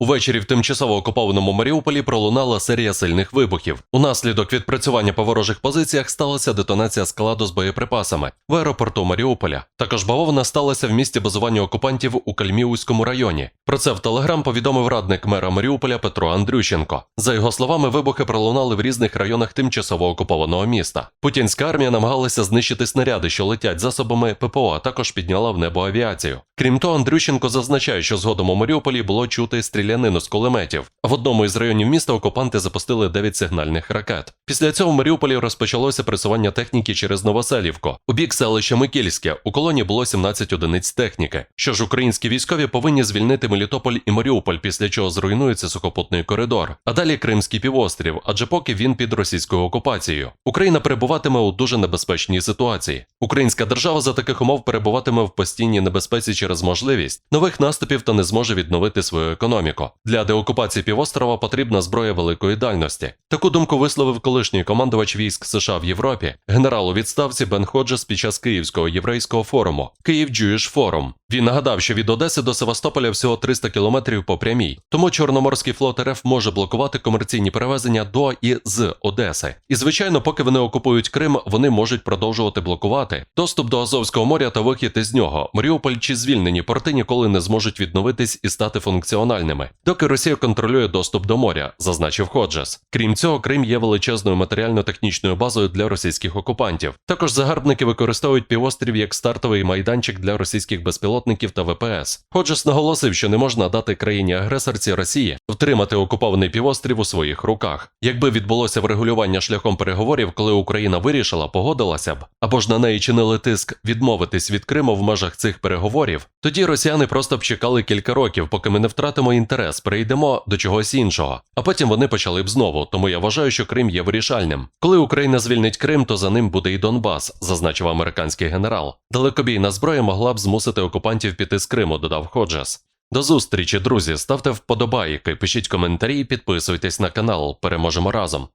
Увечері в тимчасово окупованому Маріуполі пролунала серія сильних вибухів. Унаслідок відпрацювання по ворожих позиціях сталася детонація складу з боєприпасами в аеропорту Маріуполя. Також бавовна сталася в місті базування окупантів у Кальміуському районі. Про це в Телеграм повідомив радник мера Маріуполя Петро Андрющенко. За його словами, вибухи пролунали в різних районах тимчасово окупованого міста. Путінська армія намагалася знищити снаряди, що летять засобами ППО, а також підняла в небо авіацію. Крім того, Андрющенко зазначає, що згодом у Маріуполі було чути стрілянину з кулеметів. В одному із районів міста окупанти запустили 9 сигнальних ракет. Після цього в Маріуполі розпочалося пресування техніки через Новоселівку. У бік селища Микільське у колоні було 17 одиниць техніки. Що ж, українські військові повинні звільнити Мелітополь і Маріуполь, після чого зруйнується сухопутний коридор. А далі Кримський півострів, адже поки він під російською окупацією. Україна перебуватиме у дуже небезпечній ситуації. Українська держава за таких умов перебуватиме в постійній небезпеці через можливість нових наступів та не зможе відновити свою економіку. Для деокупації півострова потрібна зброя великої дальності. Таку думку висловив колишній командувач військ США в Європі, генерал у відставці Бен Ходжес під час Київського єврейського форуму Київ Jewish Forum. Він нагадав, що від Одеси до Севастополя всього 300 кілометрів по прямій, тому Чорноморський флот РФ може блокувати комерційні перевезення до і з Одеси. І звичайно, поки вони окупують Крим, вони можуть продовжувати блокувати доступ до Азовського моря та вихід із нього. Маріуполь чи звільнені порти ніколи не зможуть відновитись і стати функціональними, доки Росія контролює доступ до моря, зазначив Ходжес. Крім цього, Крим є величезною матеріально-технічною базою для російських окупантів. Також загарбники використовують півострів як стартовий майданчик для російських безпілотників та ВПС. Ходжес наголосив, що не можна дати країні-агресорці Росії втримати окупований півострів у своїх руках. Якби відбулося врегулювання шляхом переговорів, коли Україна вирішила, погодилася б, або ж на неї чинили тиск відмовитись від Криму в межах цих переговорів, тоді росіяни просто б чекали кілька років, поки ми не втратимо інтерес, перейдемо до чогось іншого. А потім вони почали б знову. Тому я вважаю, що Крим є вирішальним. Коли Україна звільнить Крим, то за ним буде і Донбас, зазначив американський генерал. Далекобійна зброя могла б змусити окупантів піти з Криму, додав Ходжес. До зустрічі, друзі. Ставте вподобайки, пишіть коментарі підписуйтесь на канал. Переможемо разом.